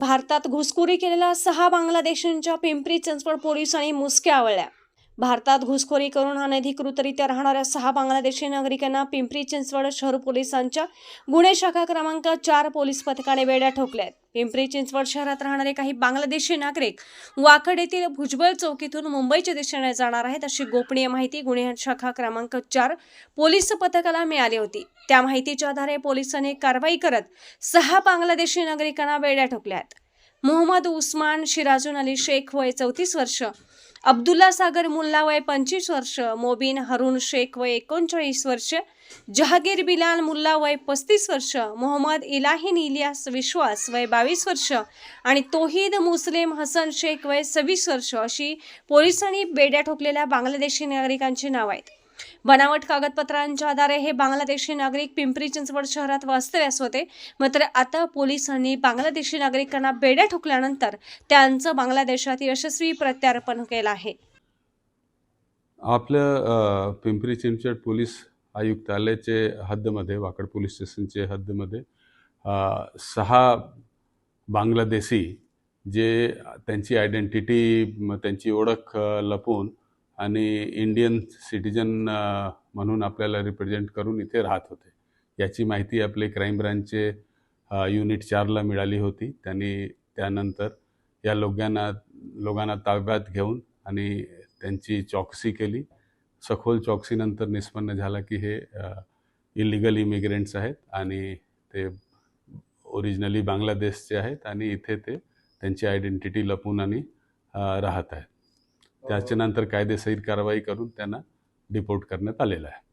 भारतात घुसखोरी केलेल्या सहा बांगलादेशांच्या पिंपरी चिंचवड पोलिसांनी मुसक्या आवळल्या. भारतात घुसखोरी करून अनधिकृतरित्या राहणाऱ्या सहा बांगलादेशी नागरिकांना पिंपरी चिंचवड शहर पोलिसांच्या गुन्हे शाखा क्रमांक चार पोलीस पथकाने वेड्या ठोकल्या आहेत पिंपरी चिंचवड शहरात राहणारे काही बांगलादेशी नागरिक वाकड येथील भुजबळ चौकीतून मुंबईच्या दिशेने जाणार आहेत अशी गोपनीय माहिती गुन्हे शाखा क्रमांक चार पोलीस पथकाला मिळाली होती. त्या माहितीच्या आधारे पोलिसांनी कारवाई करत सहा बांगलादेशी नागरिकांना वेड्या ठोकल्या आहेत. मोहम्मद उस्मान शिराजून अली शेख वय चौतीस वर्ष अब्दुल्ला सागर मुल्ला वय पंचवीस वर्ष मोबिन हरुण शेख वय एकोणचाळीस वर्ष जहागीर बिलाल मुल्ला वय पस्तीस वर्ष मोहम्मद इलाहीन इलियास विश्वास वय बावीस वर्ष आणि तोहीद मुस्लिम हसन शेख वय सव्वीस वर्ष अशी पोलिसांनी बेड्या ठोकलेल्या बांगलादेशी नागरिकांची नावं आहेत. बनावट कागदपत्रांच्या आधारे हे बांगलादेशी नागरिक पिंपरी चिंचवड शहरात वास्तव्यास होते. मात्र आता पोलिसांनी बांगलादेशी नागरिकांना बेड्या ठोकल्यानंतर त्यांचं बांगलादेशात यशस्वी प्रत्यार्पण केलं आहे. आपलं पिंपरी चिंचवड पोलीस आयुक्तालयाचे हद्दमध्ये वाकड पोलीस स्टेशनचे हद्दमध्ये सहा बांगलादेशी जे त्यांची आयडेंटिटी त्यांची ओळख लपवून आणि इंडियन सिटिजन म्हणून आपल्याला रिप्रेझेंट करून इथे राहत होते. याची माहिती आपले क्राईम ब्रांचचे युनिट चारला मिळाली होती. त्यांनी त्यानंतर या लोकांना लोकांना ताब्यात घेऊन आणि त्यांची चौकशी केली. सखोल चौकशीनंतर निष्पन्न झाला की हे इलिगल इमिग्रेंट्स आहेत आणि ते ओरिजिनली बांगलादेशचे आहेत आणि इथे ते त्यांची आयडेंटिटी लपून आणि राहत आहेत. त्याच्यानंतर कायदेशीर कारवाई करून त्यांना डिपोर्ट करण्यात आलेलं आहे.